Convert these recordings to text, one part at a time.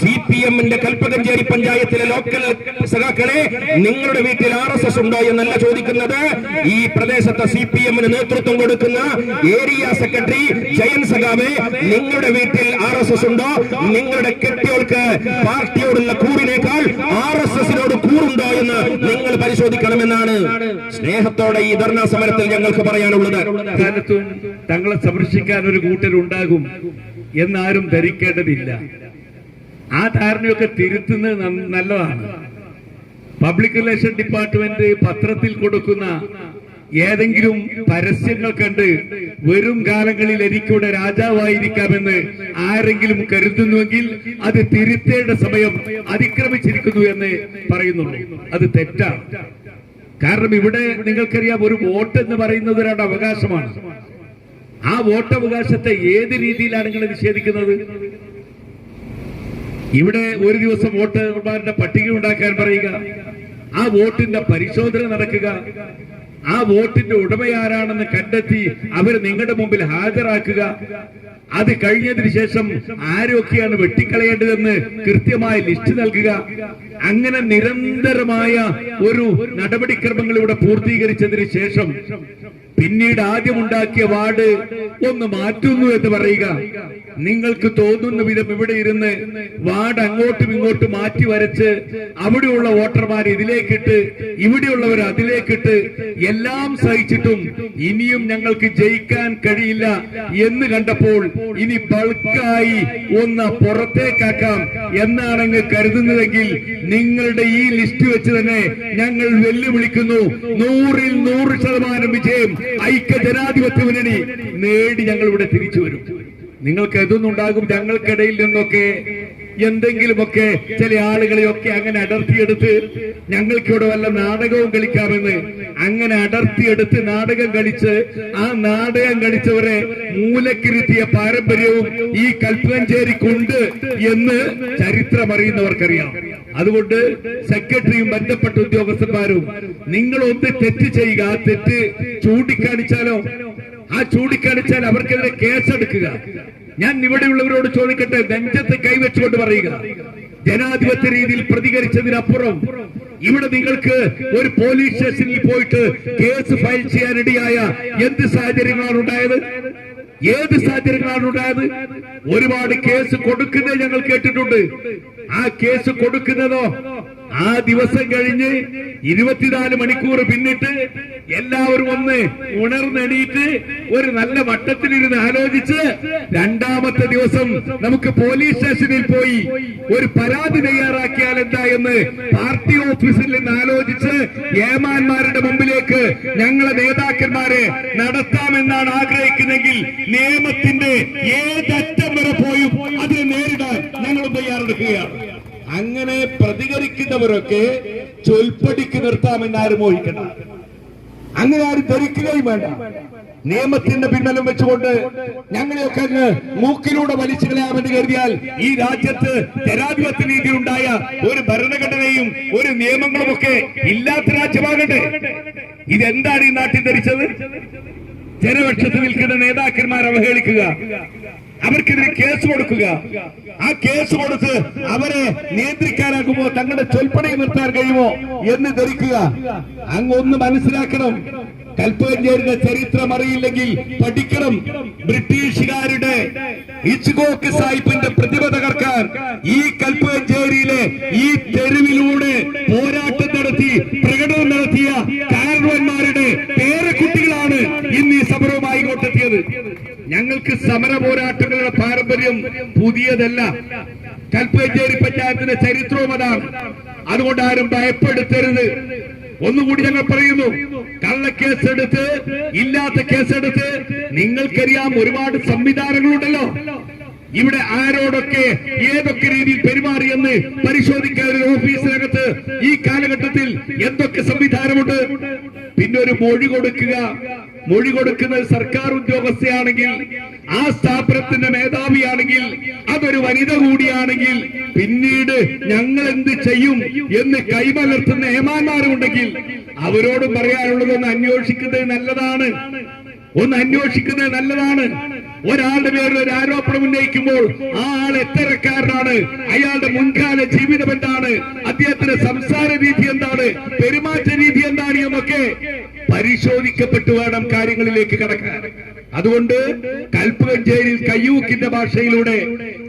C P എമ്മിന്റെ കൽപ്പകഞ്ചേരി പഞ്ചായത്തിലെ local സഖാക്കളെ നിങ്ങളുടെ വീട്ടിൽ ആർ എസ് എസ് ഉണ്ടോ എന്നല്ല ചോദിക്കുന്നത്. ഈ പ്രദേശത്തെ സി പി എമ്മിന് നേതൃത്വം കൊടുക്കുന്ന ഏരിയ സെക്രട്ടറി ജയൻ സഖാവെ നിങ്ങളുടെ വീട്ടിൽ ആർ എസ് എസ് ഉണ്ടോ? നിങ്ങളുടെ കെട്ടിയോൾക്ക് പാർട്ടിയോടുള്ള കൂറിനേക്കാൾ ആർ എസ് എസിനോട് കൂറുണ്ടോ എന്ന് നിങ്ങൾ പരിശോധിക്കണമെന്നാണ് സ്നേഹത്തോടെ ഈ ധർണാ സമരത്തിൽ ഞങ്ങൾക്ക് പറയാനുള്ളത്. തങ്ങളെ സംരക്ഷിക്കാൻ ഒരു കൂട്ടരുണ്ടാകും. എന്നാരും ധരിക്കേണ്ടതില്ല. ആ ധാരണയൊക്കെ തിരുത്തുന്നത് നല്ലതാണ്. പബ്ലിക് റിലേഷൻ ഡിപ്പാർട്ട്മെന്റ് പത്രത്തിൽ കൊടുക്കുന്ന ഏതെങ്കിലും പരസ്യങ്ങൾ കണ്ട് വരും കാലങ്ങളിൽ എനിക്കൂടെ രാജാവായിരിക്കാമെന്ന് ആരെങ്കിലും കരുതുന്നുവെങ്കിൽ അത് തിരുത്തേണ്ട സമയം അതിക്രമിച്ചിരിക്കുന്നു എന്ന് പറയുന്നുള്ളൂ. അത് തെറ്റാണ്. കാരണം ഇവിടെ നിങ്ങൾക്കറിയാം ഒരു വോട്ട് എന്ന് പറയുന്നത് ഒരാളുടെ അവകാശമാണ്. ആ വോട്ടവകാശത്തെ ഏത് രീതിയിലാണ് നിങ്ങൾ നിഷേധിക്കുന്നത്? ഇവിടെ ഒരു ദിവസം വോട്ടർമാരുടെ പട്ടിക ഉണ്ടാക്കാൻ പറയുക. ആ വോട്ടിന്റെ പരിശോധന നടക്കുക. ആ വോട്ടിന്റെ ഉടമയാരാണെന്ന് കണ്ടെത്തി അവർ നിങ്ങളുടെ മുമ്പിൽ ഹാജരാക്കുക. അത് കഴിഞ്ഞതിന് ശേഷം ആരൊക്കെയാണ് വെട്ടിക്കളയേണ്ടതെന്ന് കൃത്യമായ ലിസ്റ്റ് നൽകുക. അങ്ങനെ നിരന്തരമായ ഒരു നടപടിക്രമങ്ങൾ ഇവിടെ പൂർത്തീകരിച്ചതിന് ശേഷം പിന്നീട് ആദ്യം ഉണ്ടാക്കിയ വാർഡ് ഒന്ന് മാറ്റുന്നു എന്ന് പറയുക. നിങ്ങൾക്ക് തോന്നുന്ന വിധം ഇവിടെ ഇരുന്ന് വാർഡ് അങ്ങോട്ടും ഇങ്ങോട്ടും മാറ്റി വരച്ച് അവിടെയുള്ള വോട്ടർമാർ ഇതിലേക്കിട്ട് ഇവിടെയുള്ളവർ അതിലേക്കിട്ട് എല്ലാം സഹിച്ചിട്ടും ഇനിയും ഞങ്ങൾക്ക് ജയിക്കാൻ കഴിയില്ല എന്ന് കണ്ടപ്പോൾ ഇനി ബൾക്കായി ഒന്ന് പുറത്തേക്കാക്കാം എന്നാണ് അങ്ങ് കരുതുന്നതെങ്കിൽ നിങ്ങളുടെ ഈ ലിസ്റ്റ് വെച്ച് തന്നെ ഞങ്ങൾ വെല്ലുവിളിക്കുന്നു. നൂറിൽ നൂറ് ശതമാനം വിജയം ഐക്യ ജനാധിപത്യ മുന്നണി നേടി ഞങ്ങൾ ഇവിടെ തിരിച്ചു വരും. നിങ്ങൾക്ക് എതൊന്നുണ്ടാകും ഞങ്ങൾക്കിടയിൽ നിന്നൊക്കെ എന്തെങ്കിലുമൊക്കെ ചില ആളുകളെയൊക്കെ അങ്ങനെ അടർത്തിയെടുത്ത് ഞങ്ങൾക്കിവിടെ വല്ല നാടകവും കളിക്കാമെന്ന് അങ്ങനെ അടർത്തിയെടുത്ത് നാടകം കളിച്ച് ആ നാടകം കളിച്ചവരെ മൂലക്കിരുത്തിയ പാരമ്പര്യവും ഈ കൽപ്പഞ്ചേരിക്കുണ്ട് എന്ന് ചരിത്രം അറിയുന്നവർക്കറിയാം അതുകൊണ്ട് സെക്രട്ടറിയും ബന്ധപ്പെട്ട ഉദ്യോഗസ്ഥന്മാരും നിങ്ങൾ ഒന്ന് തെറ്റ് ചെയ്യുക. ആ തെറ്റ് ചൂണ്ടിക്കാണിച്ചാലോ? ആ ചൂണ്ടിക്കാണിച്ചാൽ അവർക്കെതിരെ കേസെടുക്കുക. ഞാൻ ഇവിടെയുള്ളവരോട് ചോദിക്കട്ടെ നെഞ്ചത്ത് കൈവച്ചുകൊണ്ട് പറയുക. ജനാധിപത്യ രീതിയിൽ പ്രതികരിച്ചതിനപ്പുറം ഇവിടെ നിങ്ങൾക്ക് ഒരു പോലീസ് സ്റ്റേഷനിൽ പോയിട്ട് കേസ് ഫയൽ ചെയ്യാനിടയായ എന്ത് സാഹചര്യങ്ങളാണ് ഉണ്ടായത്? ഏത് സാഹചര്യങ്ങളാണ് ഉണ്ടായത്? ഒരുപാട് കേസ് കൊടുക്കുന്നത് ഞങ്ങൾ കേട്ടിട്ടുണ്ട്. ആ കേസ് കൊടുക്കുന്നതോ? ആ ദിവസം കഴിഞ്ഞ് ഇരുപത്തിനാല് മണിക്കൂർ പിന്നിട്ട് എല്ലാവരും ഒന്ന് ഉണർന്നെണീറ്റ് ഒരു നല്ല വട്ടത്തിലിരുന്ന് ആലോചിച്ച് രണ്ടാമത്തെ ദിവസം നമുക്ക് പോലീസ് സ്റ്റേഷനിൽ പോയി ഒരു പരാതി തയ്യാറാക്കിയാൽ എന്താ എന്ന് പാർട്ടി ഓഫീസിൽ നിന്ന് ആലോചിച്ച് ഏമാന്മാരുടെ മുമ്പിലേക്ക് ഞങ്ങളെ നേതാക്കന്മാരെ നടത്താമെന്നാണ് ആഗ്രഹിക്കുന്നെങ്കിൽ നിയമത്തിന്റെ ഏതറ്റം വരെ പോയും. ഞങ്ങളും തയ്യാറെടുക്കുകയാണ്. അങ്ങനെ പ്രതികരിക്കുന്നവരൊക്കെ ചൊൽപ്പടിക്ക് നിർത്താമെന്ന് ആരും മോഹിക്കണം അങ്ങനെ ആരും ധരിക്കുകയും വേണ്ട. നിയമത്തിന്റെ പിൻബലം വെച്ചുകൊണ്ട് ഞങ്ങളെയൊക്കെ അങ്ങ് മൂക്കിലൂടെ വലിച്ചു കളയാമെന്ന് കരുതിയാൽ ഈ രാജ്യത്ത് ജനാധിപത്യ രീതിയിലുണ്ടായ ഒരു ഭരണഘടനയും ഒരു നിയമങ്ങളും ഒക്കെ ഇല്ലാത്ത രാജ്യമാകട്ടെ. ഇതെന്താണ് ഈ നാട്ടിൽ ധരിച്ചത്? ജനപക്ഷത്ത് നിൽക്കുന്ന നേതാക്കന്മാർ അവഹേളിക്കുക. അവർക്കെതിരെ കേസ് കൊടുക്കുക. ആ കേസ് കൊടുത്ത് അവരെ നിയന്ത്രിക്കാനാകുമോ? തങ്ങളുടെ ചൊൽപ്പണി നിർത്താൻ കഴിയുമോ? എന്ന് ധരിക്കുക. അങ്ങൊന്ന് മനസ്സിലാക്കണം. കൽപ്പകഞ്ചേരിയുടെ ചരിത്രം അറിയില്ലെങ്കിൽ പഠിക്കണം. ബ്രിട്ടീഷുകാരുടെ ഇച്ച്കോക്ക് സാഹിബിന്റെ പ്രതിഭ തകർക്കാൻ ഈ കൽപ്പകഞ്ചേരിയിലെ ഈ തെരുവിലൂടെ പോരാട്ടം നടത്തി പ്രകടനം നടത്തിയ കാരണവന്മാരുടെ പേരക്കുട്ടികളാണ് ഇന്ന് ഈ സമരവുമായി കൊണ്ടെത്തിയത് ഞങ്ങൾക്ക് സമര പാരമ്പര്യം പുതിയതല്ല. കൽപ്പേച്ചേരി പഞ്ചായത്തിന്റെ ചരിത്രവും അതാണ്. അതുകൊണ്ട് ആരും ഭയപ്പെടുത്തരുത്. ഒന്നുകൂടി ഞങ്ങൾ പറയുന്നു കള്ളക്കേസെടുത്ത് ഇല്ലാത്ത കേസെടുത്ത് നിങ്ങൾക്കറിയാം ഒരുപാട് സംവിധാനങ്ങളുണ്ടല്ലോ. ഇവിടെ ആരോടൊക്കെ ഏതൊക്കെ രീതിയിൽ പെരുമാറിയെന്ന് പരിശോധിക്കാൻ ഒരു ഓഫീസിനകത്ത് ഈ കാലഘട്ടത്തിൽ എന്തൊക്കെ സംവിധാനമുണ്ട്? പിന്നെ ഒരു മൊഴി കൊടുക്കുക. മൊഴി കൊടുക്കുന്നത് സർക്കാർ ഉദ്യോഗസ്ഥയാണെങ്കിൽ ആ സ്ഥാപനത്തിന്റെ മേധാവിയാണെങ്കിൽ അതൊരു വനിത കൂടിയാണെങ്കിൽ പിന്നീട് ഞങ്ങൾ എന്ത് ചെയ്യും എന്ന് കൈമലർത്തുന്ന ഏമാന്മാരുണ്ടെങ്കിൽ അവരോടും പറയാനുള്ളത് ഒന്ന് അന്വേഷിക്കുന്നത് നല്ലതാണ്. ഒന്ന് അന്വേഷിക്കുന്നത് നല്ലതാണ്. ഒരാളുടെ പേരിൽ ഒരു ആരോപണം ഉന്നയിക്കുമ്പോൾ ആ ആൾ എത്തരക്കാരനാണ്. അയാളുടെ മുൻകാല ജീവിതം എന്താണ്? അദ്ദേഹത്തിന്റെ സംസാര രീതി എന്താണ്? പെരുമാറ്റ രീതി എന്താണ്? എന്നൊക്കെ പരിശോധിക്കപ്പെട്ടു വേണം കാര്യങ്ങളിലേക്ക് കടക്കാൻ. അതുകൊണ്ട് കൽപ്പകഞ്ചേരിയിൽ കയ്യൂക്കിന്റെ ഭാഷയിലൂടെ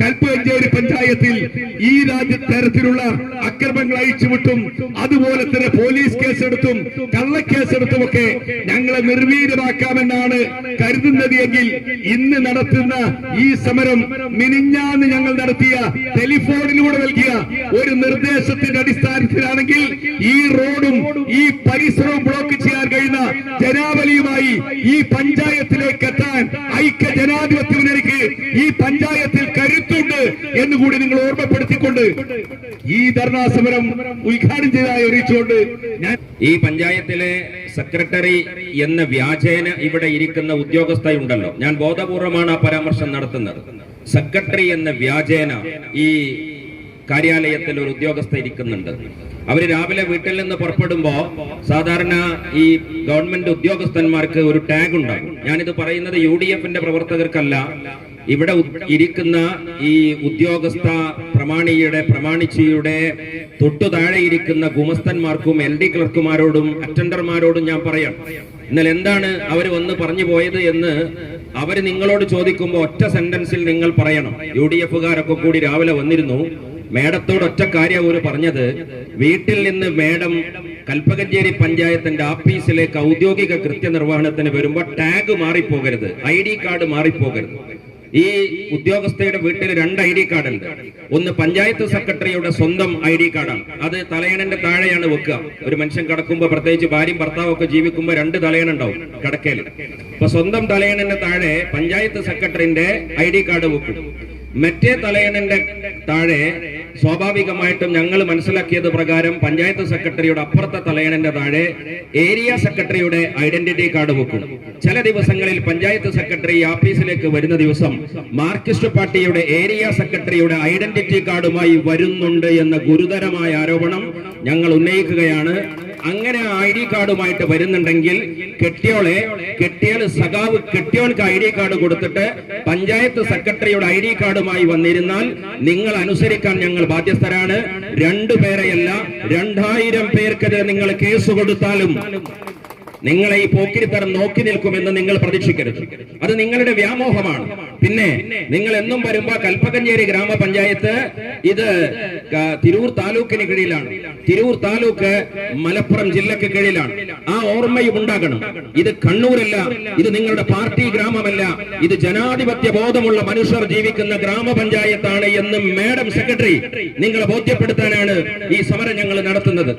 കൽപ്പകഞ്ചേരി പഞ്ചായത്തിൽ ഈ രാജ്യ തരത്തിലുള്ള അക്രമങ്ങൾ അയച്ചുവിട്ടും അതുപോലെ തന്നെ പോലീസ് കേസെടുത്തും കള്ളക്കേസെടുത്തും ഒക്കെ ഞങ്ങളെ നിർവീര്യമാക്കാമെന്നാണ് കരുതുന്നത് എങ്കിൽ ഇന്ന് നടത്തുന്ന ഈ സമരം മിനിഞ്ഞാന്ന് ഞങ്ങൾ നടത്തിയ ടെലിഫോണിലൂടെ നൽകിയ ഒരു നിർദ്ദേശത്തിന്റെ അടിസ്ഥാനത്തിലാണെങ്കിൽ ഈ റോഡും ഈ പരിസരവും ബ്ലോക്ക് ജനാവലിയുമായി ഈ പഞ്ചായത്തിലേക്ക് എത്താൻ ഐക്യ ജനാധിപത്യ മുന്നണിക്ക് ഈ പഞ്ചായത്തിൽ കരുത്തുണ്ട് എന്ന് കൂടി നിങ്ങൾ ഓർമ്മപ്പെടുത്തിക്കൊണ്ട് ഈ ധർണാ സമരം ഉദ്ഘാടനം ചെയ്തായി അറിയിച്ചുകൊണ്ട് ഞാൻ ഈ പഞ്ചായത്തിലെ സെക്രട്ടറി എന്ന വ്യാജേന ഇവിടെ ഇരിക്കുന്ന ഉദ്യോഗസ്ഥയുണ്ടല്ലോ. ഞാൻ ബോധപൂർവമാണ് ആ പരാമർശം നടത്തുന്നത്. സെക്രട്ടറി എന്ന വ്യാജേന ഈ കാര്യാലയത്തിൽ ഒരു ഉദ്യോഗസ്ഥ ഇരിക്കുന്നുണ്ട്. അവർ രാവിലെ വീട്ടിൽ നിന്ന് പുറപ്പെടുമ്പോ സാധാരണ ഈ ഗവൺമെന്റ് ഉദ്യോഗസ്ഥന്മാർക്ക് ഒരു ടാഗ് ഉണ്ടാകും. ഞാനിത് പറയുന്നത് യു ഡി എഫിന്റെ പ്രവർത്തകർക്കല്ല. ഇവിടെ ഇരിക്കുന്ന ഈ ഉദ്യോഗസ്ഥ പ്രമാണിയുടെ പ്രമാണിച്ചിയുടെ തൊട്ടു താഴെ ഇരിക്കുന്ന ഗുമസ്തന്മാർക്കും എൽ ഡി ക്ലർക്കുമാരോടും അറ്റൻഡർമാരോടും ഞാൻ പറയാം. എന്നാൽ എന്താണ് അവർ വന്ന് പറഞ്ഞു പോയത് എന്ന് അവർ നിങ്ങളോട് ചോദിക്കുമ്പോൾ ഒറ്റ സെന്റൻസിൽ നിങ്ങൾ പറയണം. യു ഡി എഫുകാരൊക്കെ കൂടി രാവിലെ വന്നിരുന്നു. മേഡത്തോട് ഒറ്റ കാര്യം ഒരു പറഞ്ഞത് വീട്ടിൽ നിന്ന് മേഡം കൽപ്പകഞ്ചേരി പഞ്ചായത്തിന്റെ ആഫീസിലേക്ക് ഔദ്യോഗിക കൃത്യനിർവഹണത്തിന് വരുമ്പോൾ ടാഗ് മാറിപ്പോകരുത് ഐ ഡി കാർഡ് മാറിപ്പോകരുത്. ഈ ഉദ്യോഗസ്ഥയുടെ വീട്ടിൽ രണ്ട് ഐ ഡി കാർഡ് ഉണ്ട് ഒന്ന് പഞ്ചായത്ത് സെക്രട്ടറിയുടെ സ്വന്തം ഐ ഡി കാർഡാണ്. അത് തലയണന്റെ താഴെയാണ് വെക്കുക. ഒരു മനുഷ്യൻ കിടക്കുമ്പോൾ പ്രത്യേകിച്ച് ഭാര്യയും ഭർത്താവും ഒക്കെ ജീവിക്കുമ്പോൾ രണ്ട് തലയണുണ്ടാവും കിടക്കയിൽ അപ്പൊ സ്വന്തം തലയണന്റെ താഴെ പഞ്ചായത്ത് സെക്രട്ടറിന്റെ ഐ ഡി കാർഡ് വെക്കും. മറ്റേ തലയണന്റെ താഴെ സ്വാഭാവികമായിട്ടും ഞങ്ങൾ മനസ്സിലാക്കിയത് പ്രകാരം പഞ്ചായത്ത് സെക്രട്ടറിയുടെ അപ്പുറത്തെ തലയണന്റെ താഴെ ഏരിയ സെക്രട്ടറിയുടെ ഐഡന്റിറ്റി കാർഡ് വെക്കും. ചില ദിവസങ്ങളിൽ പഞ്ചായത്ത് സെക്രട്ടറി ഓഫീസിലേക്ക് വരുന്ന ദിവസം മാർക്സിസ്റ്റ് പാർട്ടിയുടെ ഏരിയ സെക്രട്ടറിയുടെ ഐഡന്റിറ്റി കാർഡുമായി വരുന്നുണ്ട് എന്ന ഗുരുതരമായ ആരോപണം ഞങ്ങൾ ഉന്നയിക്കുകയാണ്. അങ്ങനെ ഐ ഡി കാർഡുമായിട്ട് വരുന്നുണ്ടെങ്കിൽ കെട്ടിയോളെ കെട്ടിയാൽ സഖാവ് കെട്ടിയോൾക്ക് ഐ ഡി കാർഡ് കൊടുത്തിട്ട് പഞ്ചായത്ത് സെക്രട്ടറിയുടെ ഐ ഡി കാർഡുമായി വന്നിരുന്നാൽ നിങ്ങൾ അനുസരിക്കാൻ ഞങ്ങൾ ബാധ്യസ്ഥരാണ്. രണ്ടു പേരെയല്ല രണ്ടായിരം പേർക്കെതിരെ നിങ്ങൾ കേസ് കൊടുത്താലും നിങ്ങളെ ഈ പോക്കിരിത്തരം നോക്കി നിൽക്കുമെന്ന് നിങ്ങൾ പ്രതീക്ഷിക്കരുത്. അത് നിങ്ങളുടെ വ്യാമോഹമാണ്. പിന്നെ നിങ്ങൾ എന്നും വരുമ്പോ കൽപ്പകഞ്ചേരി ഗ്രാമപഞ്ചായത്ത് ഇത് തിരൂർ താലൂക്കിന് കീഴിലാണ്. തിരൂർ താലൂക്ക് മലപ്പുറം ജില്ലക്ക് കീഴിലാണ്. ആ ഓർമ്മയും ഉണ്ടാകണം. ഇത് കണ്ണൂരല്ല ഇത് നിങ്ങളുടെ പാർട്ടി ഗ്രാമമല്ല. ഇത് ജനാധിപത്യ ബോധമുള്ള മനുഷ്യർ ജീവിക്കുന്ന ഗ്രാമപഞ്ചായത്താണ് എന്ന് മാഡം സെക്രട്ടറി നിങ്ങളെ ബോധ്യപ്പെടുത്താനാണ് ഈ സമരം ഞങ്ങൾ നടത്തുന്നത്.